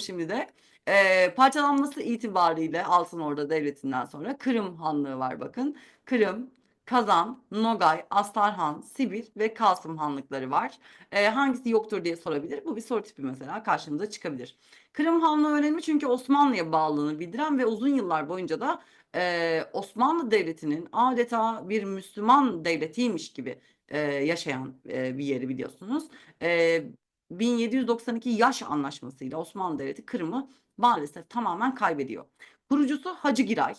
şimdi de. Ee, parçalanması itibariyle Altın Orda Devleti'nden sonra Kırım Hanlığı var bakın. Kırım, Kazan, Nogay, Astarhan, Sibir ve Kasım Hanlıkları var. Ee, hangisi yoktur diye sorabilir. Bu bir soru tipi mesela karşımıza çıkabilir. Kırım Hanlığı önemli çünkü Osmanlı'ya bağlılığını bildiren ve uzun yıllar boyunca da e, Osmanlı Devleti'nin adeta bir Müslüman devletiymiş gibi e, yaşayan e, bir yeri biliyorsunuz. E, 1792 yaş anlaşmasıyla Osmanlı Devleti Kırım'ı maalesef tamamen kaybediyor. Kurucusu Hacı Giray.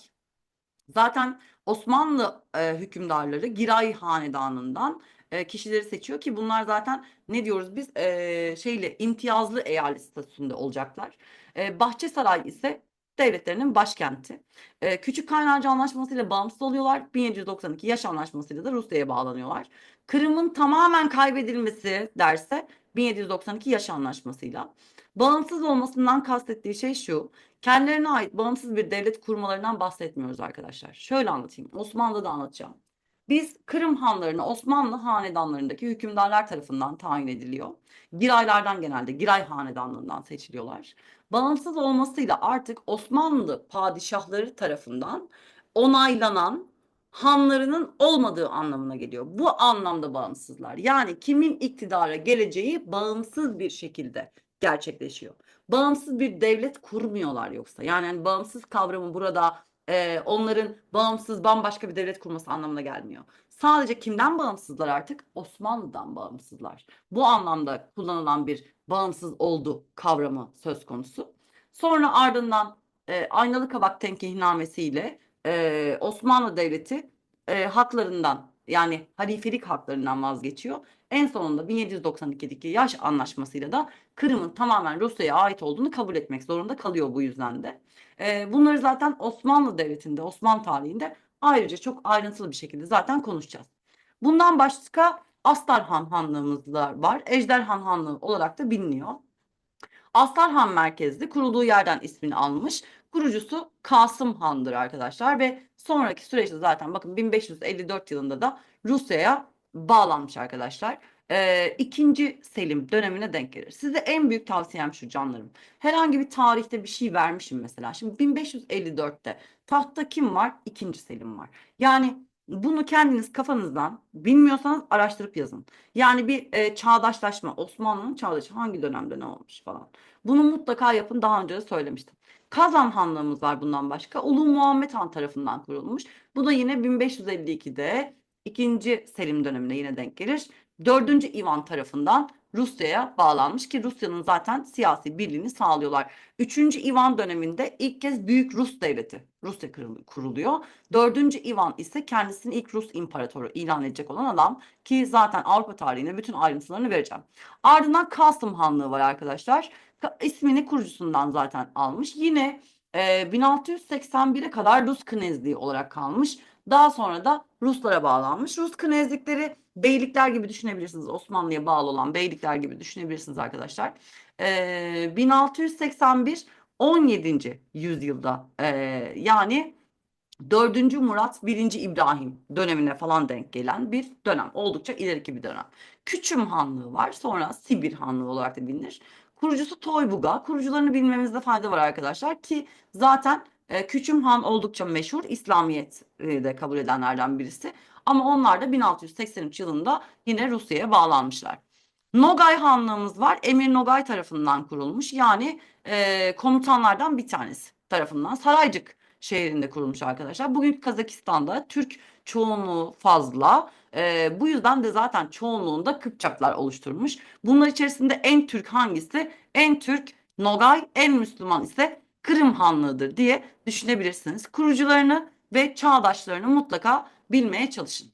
Zaten Osmanlı e, hükümdarları Giray Hanedanı'ndan e, kişileri seçiyor ki bunlar zaten ne diyoruz biz e, şeyle imtiyazlı eyalet statüsünde olacaklar. E, Bahçesaray ise devletlerinin başkenti. E, Küçük Kaynarca Anlaşması ile bağımsız oluyorlar. 1792 yaş anlaşmasıyla da Rusya'ya bağlanıyorlar. Kırım'ın tamamen kaybedilmesi derse 1792 yaş anlaşmasıyla. Bağımsız olmasından kastettiği şey şu. Kendilerine ait bağımsız bir devlet kurmalarından bahsetmiyoruz arkadaşlar. Şöyle anlatayım. Osmanlı'da anlatacağım. Biz Kırım hanlarına Osmanlı hanedanlarındaki hükümdarlar tarafından tayin ediliyor. Giraylardan genelde Giray hanedanlığından seçiliyorlar. Bağımsız olmasıyla artık Osmanlı padişahları tarafından onaylanan hanlarının olmadığı anlamına geliyor. Bu anlamda bağımsızlar. Yani kimin iktidara geleceği bağımsız bir şekilde gerçekleşiyor. Bağımsız bir devlet kurmuyorlar yoksa. Yani hani bağımsız kavramı burada e, onların bağımsız bambaşka bir devlet kurması anlamına gelmiyor. Sadece kimden bağımsızlar artık? Osmanlı'dan bağımsızlar. Bu anlamda kullanılan bir bağımsız oldu kavramı söz konusu. Sonra ardından e, Aynalı Kabak Tenkihnamesiyle e, Osmanlı Devleti e, haklarından yani halifelik haklarından vazgeçiyor. En sonunda 1792'deki yaş anlaşmasıyla da Kırım'ın tamamen Rusya'ya ait olduğunu kabul etmek zorunda kalıyor bu yüzden de. E, bunları zaten Osmanlı Devleti'nde, Osmanlı tarihinde ayrıca çok ayrıntılı bir şekilde zaten konuşacağız. Bundan başka Astarhan Hanlığımız da var. Ejderhan Hanlığı olarak da biliniyor. Astarhan merkezli kurulduğu yerden ismini almış. Kurucusu Kasım Han'dır arkadaşlar ve sonraki süreçte zaten bakın 1554 yılında da Rusya'ya bağlanmış arkadaşlar. Ee, ikinci Selim dönemine denk gelir. Size en büyük tavsiyem şu canlarım. Herhangi bir tarihte bir şey vermişim mesela. Şimdi 1554'te tahtta kim var? İkinci Selim var. Yani bunu kendiniz kafanızdan bilmiyorsanız araştırıp yazın. Yani bir e, çağdaşlaşma, Osmanlı'nın çağdaşı hangi dönemde ne olmuş falan. Bunu mutlaka yapın. Daha önce de söylemiştim. Kazan Hanlığımız var bundan başka. Ulu Muhammed Han tarafından kurulmuş. Bu da yine 1552'de 2. Selim dönemine yine denk gelir. 4. Ivan tarafından Rusya'ya bağlanmış ki Rusya'nın zaten siyasi birliğini sağlıyorlar. 3. Ivan döneminde ilk kez Büyük Rus Devleti Rusya kuruluyor. 4. Ivan ise kendisini ilk Rus imparatoru ilan edecek olan adam ki zaten Avrupa tarihine bütün ayrıntılarını vereceğim. Ardından Kasım Hanlığı var arkadaşlar. İsmini kurucusundan zaten almış. Yine e, 1681'e kadar Rus knezliği olarak kalmış. Daha sonra da Ruslara bağlanmış. Rus knezlikleri beylikler gibi düşünebilirsiniz. Osmanlı'ya bağlı olan beylikler gibi düşünebilirsiniz arkadaşlar. Ee, 1681 17. yüzyılda e, yani 4. Murat 1. İbrahim dönemine falan denk gelen bir dönem. Oldukça ileriki bir dönem. Küçüm Hanlığı var. Sonra Sibir Hanlığı olarak da bilinir. Kurucusu Toybuga. Kurucularını bilmemizde fayda var arkadaşlar ki zaten e, Küçüm Han oldukça meşhur. İslamiyet e, de kabul edenlerden birisi. Ama onlar da 1683 yılında yine Rusya'ya bağlanmışlar. Nogay Hanlığımız var. Emir Nogay tarafından kurulmuş. Yani e, komutanlardan bir tanesi tarafından Saraycık şehrinde kurulmuş arkadaşlar. Bugün Kazakistan'da Türk çoğunluğu fazla. E, bu yüzden de zaten çoğunluğunda Kıpçaklar oluşturmuş. Bunlar içerisinde en Türk hangisi? En Türk Nogay, en Müslüman ise Kırım Hanlığı'dır diye düşünebilirsiniz. Kurucularını ve çağdaşlarını mutlaka bilmeye çalışın.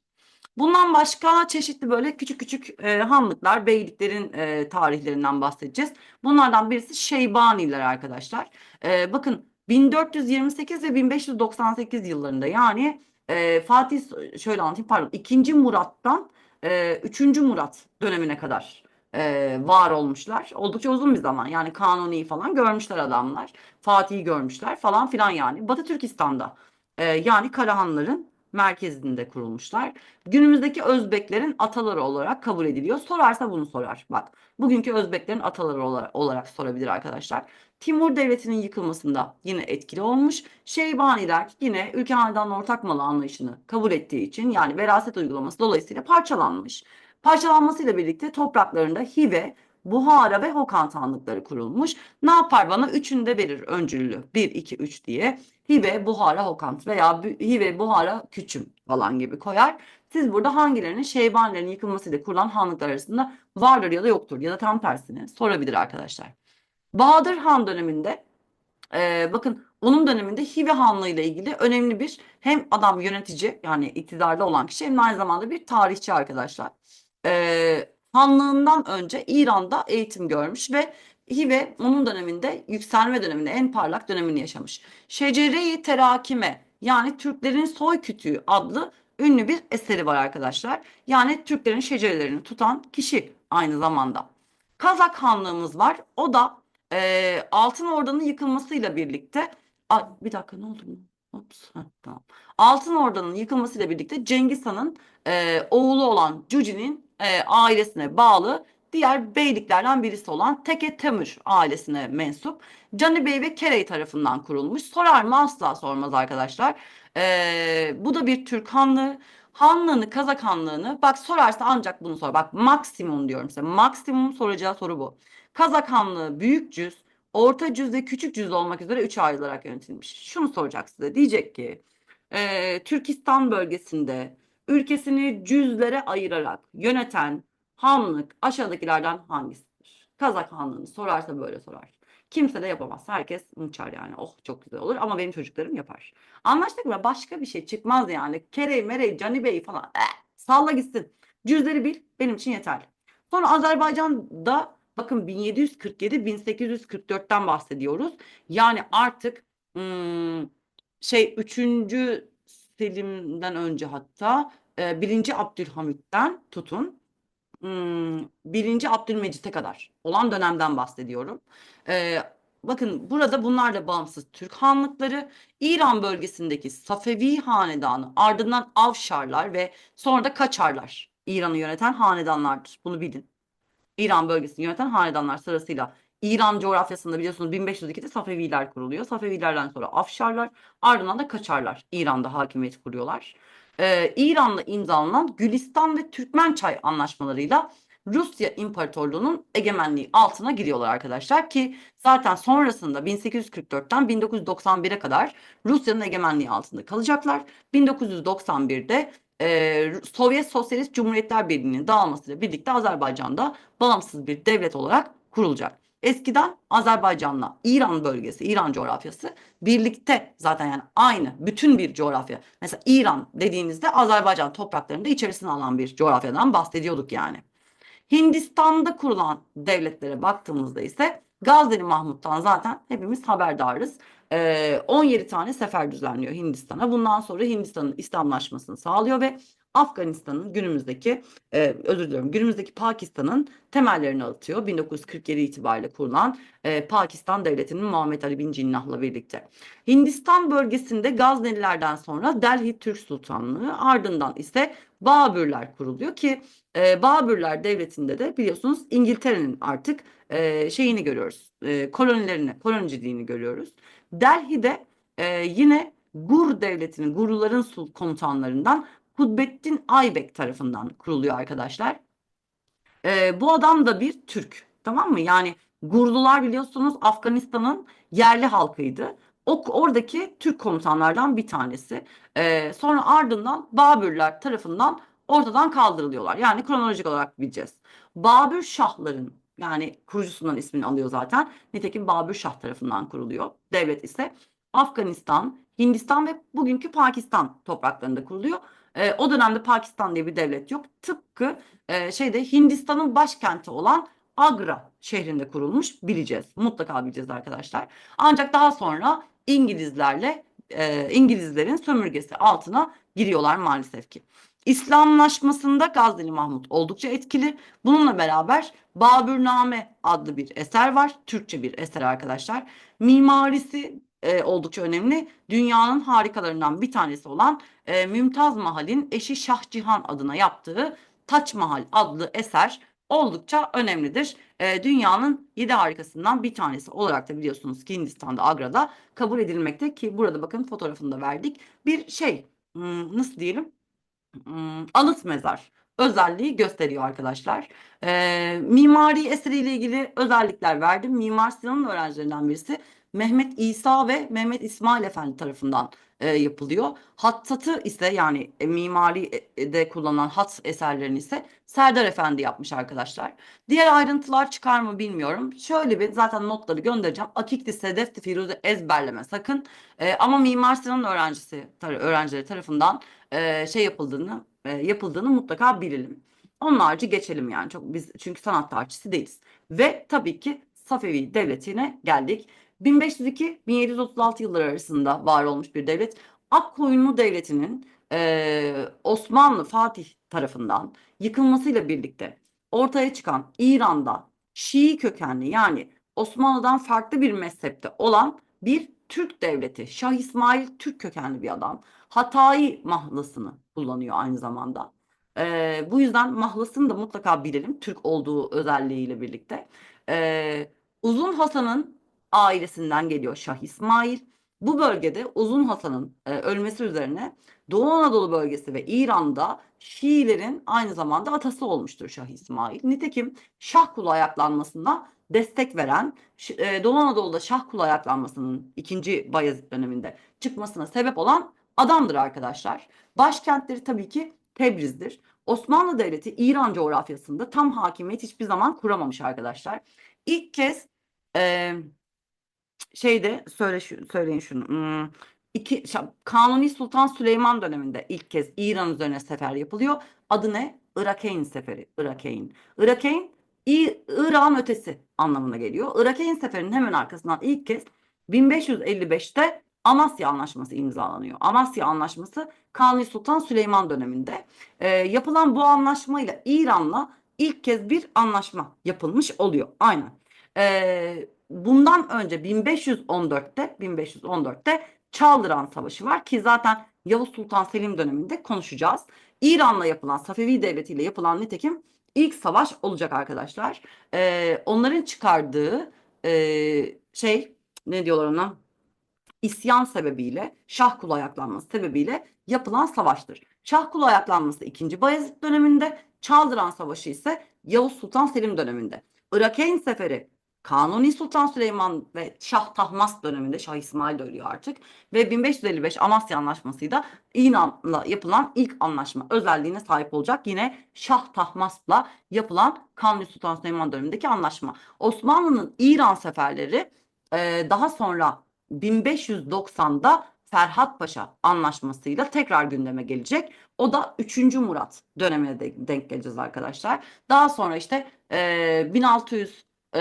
Bundan başka çeşitli böyle küçük küçük e, hanlıklar, beyliklerin e, tarihlerinden bahsedeceğiz. Bunlardan birisi Şeybaniler arkadaşlar. E, bakın 1428 ve 1598 yıllarında yani e, Fatih şöyle anlatayım pardon 2. Murat'tan e, 3. Murat dönemine kadar e, var olmuşlar. Oldukça uzun bir zaman yani Kanuni'yi falan görmüşler adamlar. Fatih'i görmüşler falan filan yani. Batı Türkistan'da e, yani Karahanların merkezinde kurulmuşlar. Günümüzdeki Özbeklerin ataları olarak kabul ediliyor. Sorarsa bunu sorar. Bak bugünkü Özbeklerin ataları olarak, sorabilir arkadaşlar. Timur Devleti'nin yıkılmasında yine etkili olmuş. Şeybaniler yine ülke hanedanın ortak malı anlayışını kabul ettiği için yani veraset uygulaması dolayısıyla parçalanmış. Parçalanmasıyla birlikte topraklarında Hive, Buhara ve Hokan hanlıkları kurulmuş. Ne yapar bana? Üçünü de verir öncüllü. 1, 2, 3 diye. Hive, Buhara, Hokan veya Hive, Buhara, Küçüm falan gibi koyar. Siz burada hangilerinin Şeybanilerin yıkılmasıyla kurulan hanlıklar arasında vardır ya da yoktur ya da tam tersini sorabilir arkadaşlar. Bahadır Han döneminde e, bakın onun döneminde Hive Hanlığı ile ilgili önemli bir hem adam yönetici yani iktidarda olan kişi hem aynı zamanda bir tarihçi arkadaşlar. E, Hanlığından önce İran'da eğitim görmüş ve Hive onun döneminde yükselme döneminde en parlak dönemini yaşamış. Şecere-i Terakime yani Türklerin soy kütüğü adlı ünlü bir eseri var arkadaşlar. Yani Türklerin şecerelerini tutan kişi aynı zamanda. Kazak Hanlığımız var. O da e, Altın Ordu'nun yıkılmasıyla birlikte Ay, bir dakika ne oldu? Ops, heh, tamam. Altın Ordu'nun yıkılmasıyla birlikte Cengiz Han'ın e, oğlu olan Cüci'nin e, ailesine bağlı diğer beyliklerden birisi olan Teke Temür ailesine mensup Cani Bey ve Kerey tarafından kurulmuş. Sorar mı? Asla sormaz arkadaşlar. E, bu da bir Türk hanlığı. Hanlığını, Kazak hanlığını bak sorarsa ancak bunu sor. Bak maksimum diyorum size. Maksimum soracağı soru bu. Kazak Hanlığı büyük cüz, orta cüz ve küçük cüz olmak üzere üç ayrılarak yönetilmiş. Şunu soracak size. Diyecek ki e, Türkistan bölgesinde ülkesini cüzlere ayırarak yöneten hanlık aşağıdakilerden hangisidir? Kazak Hanlığı'nı sorarsa böyle sorar. Kimse de yapamaz. Herkes uçar yani. Oh çok güzel olur ama benim çocuklarım yapar. Anlaştık mı? Başka bir şey çıkmaz yani. Kerey, Merey, Cani Bey falan. Eh, salla gitsin. Cüzleri bil benim için yeterli. Sonra Azerbaycan'da bakın 1747-1844'ten bahsediyoruz. Yani artık ım, şey 3. Selim'den önce hatta e, 1. Abdülhamit'ten tutun ım, 1. Abdülmecit'e kadar olan dönemden bahsediyorum. E, bakın burada bunlar da bağımsız Türk hanlıkları İran bölgesindeki Safevi hanedanı ardından Avşarlar ve sonra da Kaçarlar İran'ı yöneten hanedanlardır. Bunu bilin. İran bölgesini yöneten hanedanlar sırasıyla İran coğrafyasında biliyorsunuz 1502'de Safeviler kuruluyor. Safevilerden sonra Afşarlar ardından da Kaçarlar İran'da hakimiyet kuruyorlar. Ee, İran'la imzalanan Gülistan ve Türkmençay anlaşmalarıyla Rusya İmparatorluğu'nun egemenliği altına giriyorlar arkadaşlar ki zaten sonrasında 1844'ten 1991'e kadar Rusya'nın egemenliği altında kalacaklar. 1991'de e, Sovyet Sosyalist Cumhuriyetler Birliği'nin dağılmasıyla birlikte Azerbaycan'da bağımsız bir devlet olarak kurulacak. Eskiden Azerbaycan'la İran bölgesi, İran coğrafyası birlikte zaten yani aynı bütün bir coğrafya. Mesela İran dediğinizde Azerbaycan topraklarında içerisine alan bir coğrafyadan bahsediyorduk yani. Hindistan'da kurulan devletlere baktığımızda ise Gazneli Mahmut'tan zaten hepimiz haberdarız. Ee, 17 tane sefer düzenliyor Hindistan'a. Bundan sonra Hindistan'ın İslamlaşmasını sağlıyor ve Afganistan'ın günümüzdeki e, özür diliyorum günümüzdeki Pakistan'ın temellerini atıyor. 1947 itibariyle kurulan e, Pakistan Devleti'nin Muhammed Ali bin Cinnah'la birlikte. Hindistan bölgesinde Gaznelilerden sonra Delhi Türk Sultanlığı ardından ise Babürler kuruluyor ki e, Babürler Devleti'nde de biliyorsunuz İngiltere'nin artık e, şeyini görüyoruz. E, kolonilerini, koloniciliğini görüyoruz. Delhi'de e, yine Gur Devleti'nin, Gurluların komutanlarından Kudbettin Aybek tarafından kuruluyor arkadaşlar. E, bu adam da bir Türk. Tamam mı? Yani Gurlular biliyorsunuz Afganistan'ın yerli halkıydı. O, oradaki Türk komutanlardan bir tanesi. E, sonra ardından Babürler tarafından ortadan kaldırılıyorlar. Yani kronolojik olarak bileceğiz. Babür Şahların yani kurucusundan ismini alıyor zaten. Nitekim Babür Şah tarafından kuruluyor. Devlet ise Afganistan, Hindistan ve bugünkü Pakistan topraklarında kuruluyor. E, o dönemde Pakistan diye bir devlet yok. Tıpkı e, şeyde Hindistan'ın başkenti olan Agra şehrinde kurulmuş bileceğiz. Mutlaka bileceğiz arkadaşlar. Ancak daha sonra İngilizlerle e, İngilizlerin sömürgesi altına giriyorlar maalesef ki. İslamlaşmasında Gazneli Mahmut oldukça etkili. Bununla beraber Babürname adlı bir eser var. Türkçe bir eser arkadaşlar. Mimarisi e, oldukça önemli. Dünyanın harikalarından bir tanesi olan e, Mümtaz Mahal'in eşi Şah Cihan adına yaptığı Taç Mahal adlı eser oldukça önemlidir. E, dünyanın yedi harikasından bir tanesi olarak da biliyorsunuz ki Hindistan'da Agra'da kabul edilmekte ki burada bakın fotoğrafını da verdik. Bir şey hmm, nasıl diyelim Hmm, anıt mezar özelliği gösteriyor arkadaşlar. Ee, mimari eseriyle ilgili özellikler verdim. Mimar Sinan'ın öğrencilerinden birisi Mehmet İsa ve Mehmet İsmail Efendi tarafından e, yapılıyor. Hattatı ise yani e, mimari e, de kullanılan hat eserlerini ise Serdar Efendi yapmış arkadaşlar. Diğer ayrıntılar çıkar mı bilmiyorum. Şöyle bir zaten notları göndereceğim. Akikti, Sedefti, Firuze ezberleme sakın. E, ama Mimar Sinan'ın öğrencisi, tar öğrencileri tarafından e, şey yapıldığını e, yapıldığını mutlaka bilelim. Onun harici geçelim yani çok biz çünkü sanat tarihçisi değiliz. Ve tabii ki Safevi Devleti'ne geldik. 1502-1736 yılları arasında var olmuş bir devlet. Akkoyunlu Devleti'nin e, Osmanlı Fatih tarafından yıkılmasıyla birlikte ortaya çıkan İran'da Şii kökenli yani Osmanlı'dan farklı bir mezhepte olan bir Türk devleti. Şah İsmail Türk kökenli bir adam. Hatayi mahlasını kullanıyor aynı zamanda. Ee, bu yüzden mahlasını da mutlaka bilelim Türk olduğu özelliğiyle birlikte. Ee, Uzun Hasan'ın ailesinden geliyor Şah İsmail. Bu bölgede Uzun Hasan'ın e, ölmesi üzerine Doğu Anadolu bölgesi ve İran'da Şiilerin aynı zamanda atası olmuştur Şah İsmail. Nitekim Şah kulu ayaklanmasına destek veren e, Doğu Anadolu'da Şah kulu ayaklanmasının ikinci Bayezid döneminde çıkmasına sebep olan adamdır arkadaşlar. Başkentleri tabii ki Tebriz'dir. Osmanlı Devleti İran coğrafyasında tam hakimiyet hiçbir zaman kuramamış arkadaşlar. İlk kez e, şeyde söyle şu, söyleyin şunu. Hmm, iki, Kanuni Sultan Süleyman döneminde ilk kez İran üzerine sefer yapılıyor. Adı ne? Irakeyn seferi. Irakeyn. Irakeyn İran ötesi anlamına geliyor. Irakeyn seferinin hemen arkasından ilk kez 1555'te Amasya Anlaşması imzalanıyor. Amasya Anlaşması Kanuni Sultan Süleyman döneminde e, yapılan bu anlaşmayla İran'la ilk kez bir anlaşma yapılmış oluyor. Aynen. E, bundan önce 1514'te 1514'te Çaldıran Savaşı var ki zaten Yavuz Sultan Selim döneminde konuşacağız. İran'la yapılan Safevi Devleti ile yapılan nitekim ilk savaş olacak arkadaşlar. E, onların çıkardığı e, şey ne diyorlar ona? isyan sebebiyle Şah kulu ayaklanması sebebiyle yapılan savaştır. Şah kulu ayaklanması 2. Bayezid döneminde, Çaldıran Savaşı ise Yavuz Sultan Selim döneminde. Irakeyn Seferi Kanuni Sultan Süleyman ve Şah Tahmas döneminde Şah İsmail de ölüyor artık ve 1555 Amasya Anlaşması da İran'la yapılan ilk anlaşma özelliğine sahip olacak. Yine Şah Tahmas'la yapılan Kanuni Sultan Süleyman dönemindeki anlaşma. Osmanlı'nın İran seferleri daha sonra 1590'da Ferhat Paşa anlaşmasıyla tekrar gündeme gelecek. O da 3. Murat dönemine de denk geleceğiz arkadaşlar. Daha sonra işte e, 1600 e,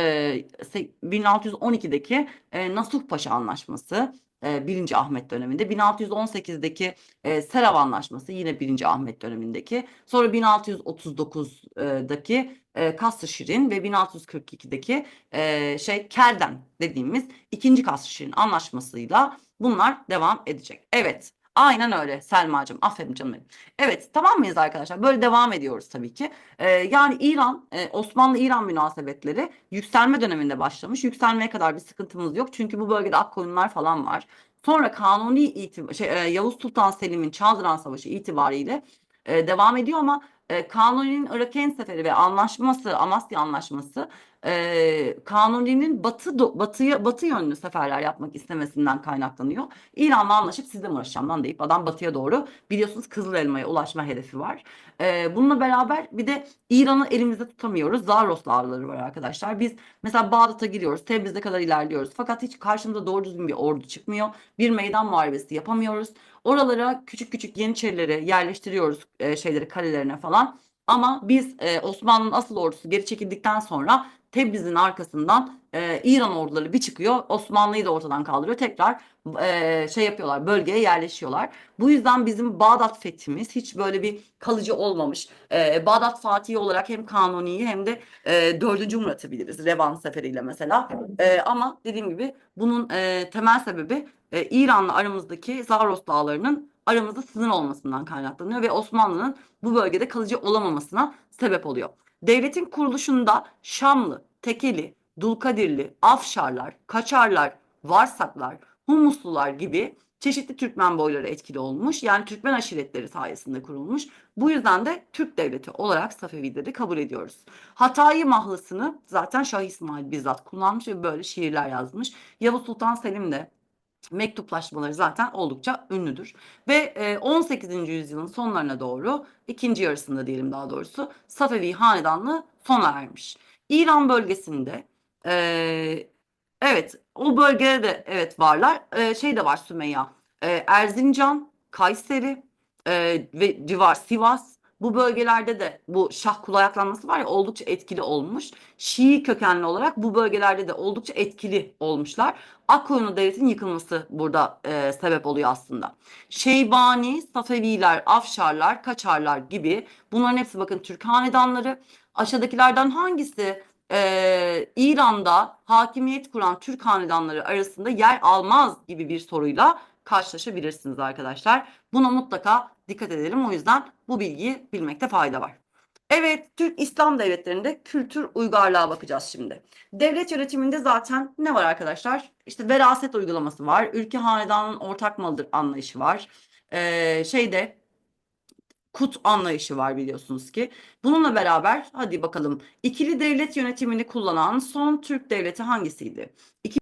1612'deki e, Nasuh Paşa Anlaşması, 1. Ahmet döneminde. 1618'deki e, Serav Anlaşması yine 1. Ahmet dönemindeki. Sonra 1639'daki e, Kasr Şirin ve 1642'deki e, şey Kerden dediğimiz 2. Kasr Şirin anlaşmasıyla bunlar devam edecek. Evet. Aynen öyle Selma'cığım. Aferin canım benim. Evet tamam mıyız arkadaşlar? Böyle devam ediyoruz tabii ki. Ee, yani İran, e, Osmanlı-İran münasebetleri yükselme döneminde başlamış. Yükselmeye kadar bir sıkıntımız yok. Çünkü bu bölgede Akkoyunlar falan var. Sonra Kanuni itibar, şey, e, Yavuz Sultan Selim'in Çaldıran Savaşı itibariyle e, devam ediyor ama e, Kanuni'nin Iraken Seferi ve anlaşması, Amasya Anlaşması e, Kanuni'nin batı batıya batı yönlü seferler yapmak istemesinden kaynaklanıyor. İran'la anlaşıp sizle uğraşacağım lan deyip adam batıya doğru biliyorsunuz Kızıl Elma'ya ulaşma hedefi var. E, bununla beraber bir de İran'ı elimizde tutamıyoruz. Zaros dağları var arkadaşlar. Biz mesela Bağdat'a giriyoruz. Tebriz'e kadar ilerliyoruz. Fakat hiç karşımıza doğru düzgün bir ordu çıkmıyor. Bir meydan muharebesi yapamıyoruz. Oralara küçük küçük yeniçerileri yerleştiriyoruz e, şeyleri kalelerine falan. Ama biz e, Osmanlı'nın asıl ordusu geri çekildikten sonra Tebriz'in arkasından e, İran orduları bir çıkıyor. Osmanlı'yı da ortadan kaldırıyor. Tekrar e, şey yapıyorlar, bölgeye yerleşiyorlar. Bu yüzden bizim Bağdat fethimiz hiç böyle bir kalıcı olmamış. E, Bağdat Fatihi olarak hem Kanuni'yi hem de e, 4. Murat'ı biliriz. Revan Seferi'yle mesela. E, ama dediğim gibi bunun e, temel sebebi e, İran'la aramızdaki Zagros dağlarının aramızda sınır olmasından kaynaklanıyor ve Osmanlı'nın bu bölgede kalıcı olamamasına sebep oluyor. Devletin kuruluşunda Şamlı, Tekeli, Dulkadirli, Afşarlar, Kaçarlar, Varsaklar, Humuslular gibi çeşitli Türkmen boyları etkili olmuş. Yani Türkmen aşiretleri sayesinde kurulmuş. Bu yüzden de Türk devleti olarak Safevileri kabul ediyoruz. Hatay mahlısını zaten Şah İsmail bizzat kullanmış ve böyle şiirler yazmış. Yavuz Sultan Selim de mektuplaşmaları zaten oldukça ünlüdür. Ve 18. yüzyılın sonlarına doğru, ikinci yarısında diyelim daha doğrusu, Safevi hanedanlığı sona ermiş. İran bölgesinde evet o bölgede de evet varlar. Şey de var Sümeyya. Erzincan, Kayseri ve civar Sivas bu bölgelerde de bu şah kul ayaklanması var ya oldukça etkili olmuş. Şii kökenli olarak bu bölgelerde de oldukça etkili olmuşlar. Akkoyunlu devletin yıkılması burada e, sebep oluyor aslında. Şeybani, Safeviler, Afşarlar, Kaçarlar gibi bunların hepsi bakın Türk hanedanları. Aşağıdakilerden hangisi e, İran'da hakimiyet kuran Türk hanedanları arasında yer almaz gibi bir soruyla karşılaşabilirsiniz arkadaşlar. Buna mutlaka dikkat edelim. O yüzden bu bilgiyi bilmekte fayda var. Evet, Türk İslam devletlerinde kültür uygarlığa bakacağız şimdi. Devlet yönetiminde zaten ne var arkadaşlar? İşte veraset uygulaması var. Ülke hanedanın ortak malıdır anlayışı var. Ee, şeyde kut anlayışı var biliyorsunuz ki. Bununla beraber hadi bakalım ikili devlet yönetimini kullanan son Türk devleti hangisiydi? İki...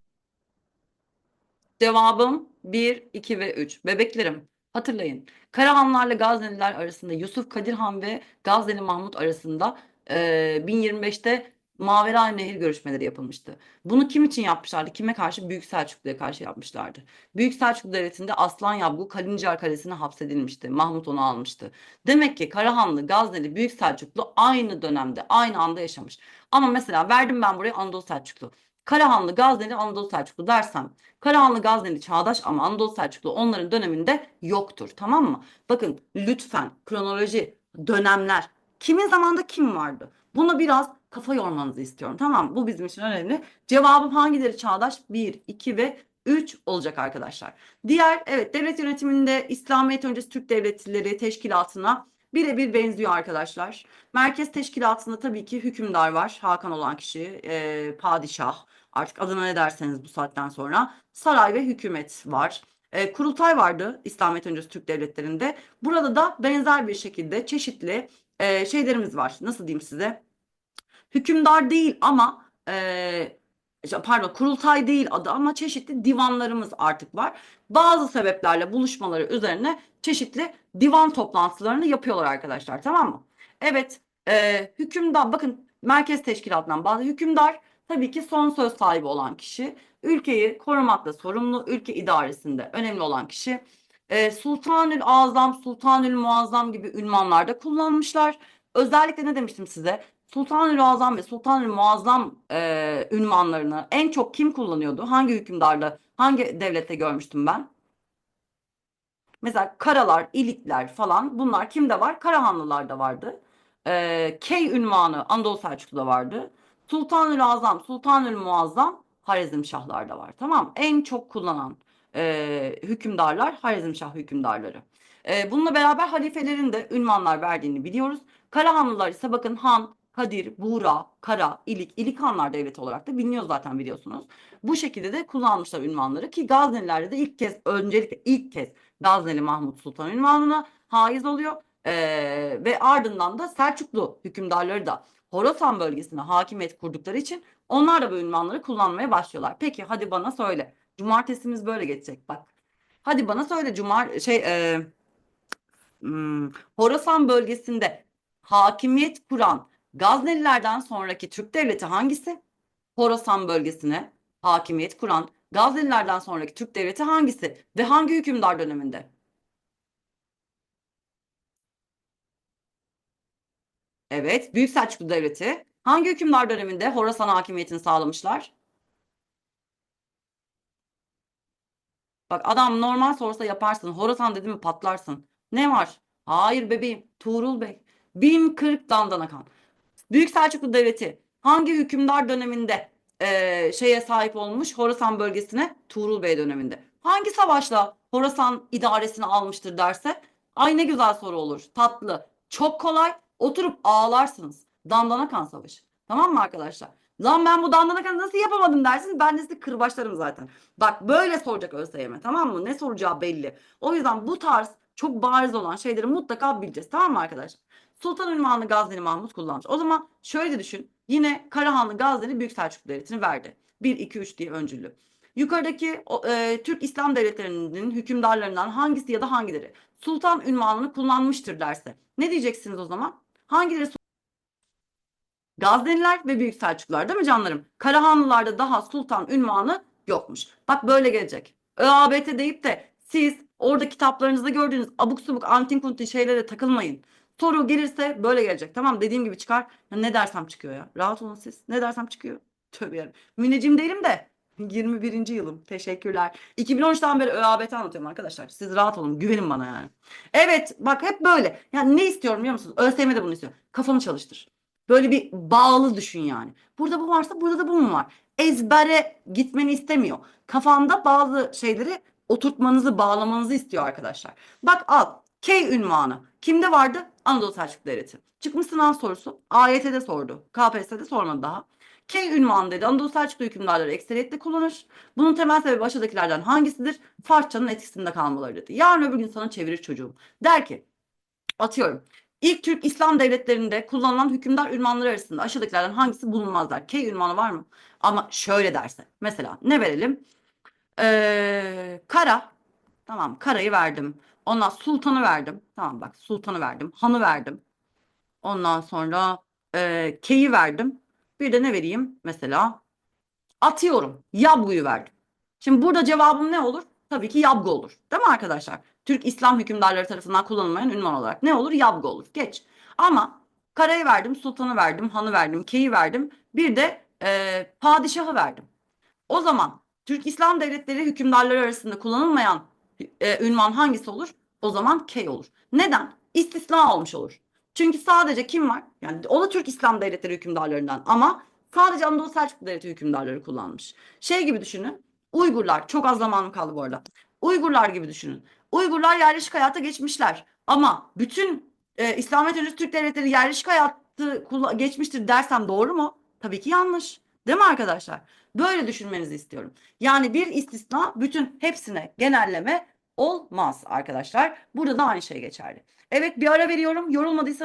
Cevabım 1, 2 ve 3. Bebeklerim hatırlayın. Karahanlarla Gazneliler arasında Yusuf Kadir Han ve Gazneli Mahmut arasında e, 1025'te Mavera Nehir görüşmeleri yapılmıştı. Bunu kim için yapmışlardı? Kime karşı? Büyük Selçuklu'ya karşı yapmışlardı. Büyük Selçuklu Devleti'nde Aslan Yabgu Kalincar Kalesi'ne hapsedilmişti. Mahmut onu almıştı. Demek ki Karahanlı, Gazneli, Büyük Selçuklu aynı dönemde, aynı anda yaşamış. Ama mesela verdim ben buraya Anadolu Selçuklu. Karahanlı, Gazneli, Anadolu Selçuklu dersem Karahanlı, Gazneli çağdaş ama Anadolu Selçuklu onların döneminde yoktur. Tamam mı? Bakın lütfen kronoloji, dönemler kimin zamanda kim vardı? Buna biraz kafa yormanızı istiyorum. Tamam Bu bizim için önemli. Cevabım hangileri çağdaş? 1, 2 ve 3 olacak arkadaşlar. Diğer evet devlet yönetiminde İslamiyet öncesi Türk devletleri teşkilatına birebir benziyor arkadaşlar. Merkez teşkilatında tabii ki hükümdar var. Hakan olan kişi, e, padişah. Artık adına ne derseniz bu saatten sonra. Saray ve hükümet var. E, kurultay vardı İslamiyet öncesi Türk devletlerinde. Burada da benzer bir şekilde çeşitli e, şeylerimiz var. Nasıl diyeyim size? Hükümdar değil ama e, pardon kurultay değil adı ama çeşitli divanlarımız artık var. Bazı sebeplerle buluşmaları üzerine çeşitli divan toplantılarını yapıyorlar arkadaşlar tamam mı? Evet e, hükümdar bakın merkez teşkilatından bazı hükümdar tabii ki son söz sahibi olan kişi. Ülkeyi korumakla sorumlu, ülke idaresinde önemli olan kişi. E, Sultanül Azam, Sultanül Muazzam gibi ünvanlarda kullanmışlar. Özellikle ne demiştim size? Sultanül Azam ve Sultanül Muazzam e, ünvanlarını en çok kim kullanıyordu? Hangi hükümdarla, hangi devlette görmüştüm ben? Mesela Karalar, İlikler falan bunlar kimde var? Karahanlılarda vardı. E, Key ünvanı Anadolu Selçuklu'da vardı. Sultanül Azam, Sultanül Muazzam Harizmşahlarda var. Tamam En çok kullanan e, hükümdarlar Harizmşah hükümdarları. E, bununla beraber halifelerin de ünvanlar verdiğini biliyoruz. Karahanlılar ise bakın Han, Kadir, Buğra, Kara, İlik, İlik Hanlar Devleti olarak da biliniyor zaten biliyorsunuz. Bu şekilde de kullanmışlar ünvanları ki Gaznelilerde de ilk kez öncelikle ilk kez Gazneli Mahmut Sultan ünvanına haiz oluyor. Ee, ve ardından da Selçuklu hükümdarları da Horasan bölgesine hakimiyet kurdukları için onlar da bu ünvanları kullanmaya başlıyorlar. Peki hadi bana söyle. Cumartesimiz böyle geçecek bak. Hadi bana söyle cumar şey e, hmm, Horasan bölgesinde hakimiyet kuran Gaznelilerden sonraki Türk devleti hangisi? Horasan bölgesine hakimiyet kuran Gaznelilerden sonraki Türk devleti hangisi ve hangi hükümdar döneminde? Evet. Büyük Selçuklu Devleti. Hangi hükümdar döneminde Horasan hakimiyetini sağlamışlar? Bak adam normal sorsa yaparsın. Horasan dedi mi patlarsın. Ne var? Hayır bebeğim. Tuğrul Bey. 1040 Dandanakan. Büyük Selçuklu Devleti hangi hükümdar döneminde eee, şeye sahip olmuş Horasan bölgesine? Tuğrul Bey döneminde. Hangi savaşla Horasan idaresini almıştır derse? Ay güzel soru olur. Tatlı. Çok kolay. Oturup ağlarsınız. Dandanakan Savaşı. Tamam mı arkadaşlar? Lan ben bu Dandanakan'ı nasıl yapamadım dersiniz. Ben de sizi kırbaçlarım zaten. Bak böyle soracak ÖSYM tamam mı? Ne soracağı belli. O yüzden bu tarz çok bariz olan şeyleri mutlaka bileceğiz. Tamam mı arkadaşlar? Sultan ünvanını Gazneli Mahmut kullanmış. O zaman şöyle düşün. Yine Karahanlı Gazneli Büyük Selçuklu Devleti'ni verdi. 1, 2, 3 diye öncüllü. Yukarıdaki e, Türk İslam devletlerinin hükümdarlarından hangisi ya da hangileri sultan ünvanını kullanmıştır derse. Ne diyeceksiniz o zaman? Hangileri Gazneliler ve Büyük Selçuklular değil mi canlarım? Karahanlılarda daha sultan ünvanı yokmuş. Bak böyle gelecek. ÖABT deyip de siz orada kitaplarınızda gördüğünüz abuk subuk antin kuntin şeylere takılmayın. Soru gelirse böyle gelecek. Tamam dediğim gibi çıkar. Ya ne dersem çıkıyor ya. Rahat olun siz. Ne dersem çıkıyor. Tövbe yarabbim. Müneccim değilim de 21. yılım. Teşekkürler. 2013'ten beri ÖABT anlatıyorum arkadaşlar. Siz rahat olun. Güvenin bana yani. Evet bak hep böyle. Yani ne istiyorum biliyor musunuz? ÖSYM de bunu istiyor. Kafanı çalıştır. Böyle bir bağlı düşün yani. Burada bu varsa burada da bu mu var? Ezbere gitmeni istemiyor. Kafanda bazı şeyleri oturtmanızı, bağlamanızı istiyor arkadaşlar. Bak al. K ünvanı. Kimde vardı? Anadolu Selçuklu Devleti. Çıkmış sınav sorusu. AYT'de sordu. KPSS'de sormadı daha. K ünvanı dedi. Anadolu Selçuklu hükümdarları ekseriyetle kullanır. Bunun temel sebebi aşağıdakilerden hangisidir? Farsçanın etkisinde kalmaları dedi. Yarın öbür gün sana çevirir çocuğum. Der ki atıyorum. İlk Türk İslam devletlerinde kullanılan hükümdar ünvanları arasında aşağıdakilerden hangisi bulunmazlar? K ünvanı var mı? Ama şöyle derse. Mesela ne verelim? Ee, Kara. Tamam Kara'yı verdim. Ondan Sultan'ı verdim. Tamam bak Sultan'ı verdim. Han'ı verdim. Ondan sonra e, K'yi verdim. Bir de ne vereyim? Mesela atıyorum. Yabgu'yu verdim. Şimdi burada cevabım ne olur? Tabii ki Yabgu olur. Değil mi arkadaşlar? Türk İslam hükümdarları tarafından kullanılmayan ünvan olarak ne olur? Yabgu olur. Geç. Ama Kara'yı verdim, Sultan'ı verdim, Han'ı verdim, K'yi verdim. Bir de e, Padişah'ı verdim. O zaman Türk İslam devletleri hükümdarları arasında kullanılmayan e, ünvan hangisi olur? O zaman K olur. Neden? İstisna olmuş olur. Çünkü sadece kim var? Yani o da Türk İslam devletleri hükümdarlarından ama sadece Anadolu Selçuklu Devleti hükümdarları kullanmış. Şey gibi düşünün. Uygurlar çok az zamanım kaldı bu arada. Uygurlar gibi düşünün. Uygurlar yerleşik hayata geçmişler. Ama bütün e, İslamiyet öncesi Türk devletleri yerleşik hayatı geçmiştir dersem doğru mu? Tabii ki yanlış. Değil mi arkadaşlar? Böyle düşünmenizi istiyorum. Yani bir istisna bütün hepsine genelleme olmaz arkadaşlar. Burada da aynı şey geçerli. Evet bir ara veriyorum. Yorulmadıysanız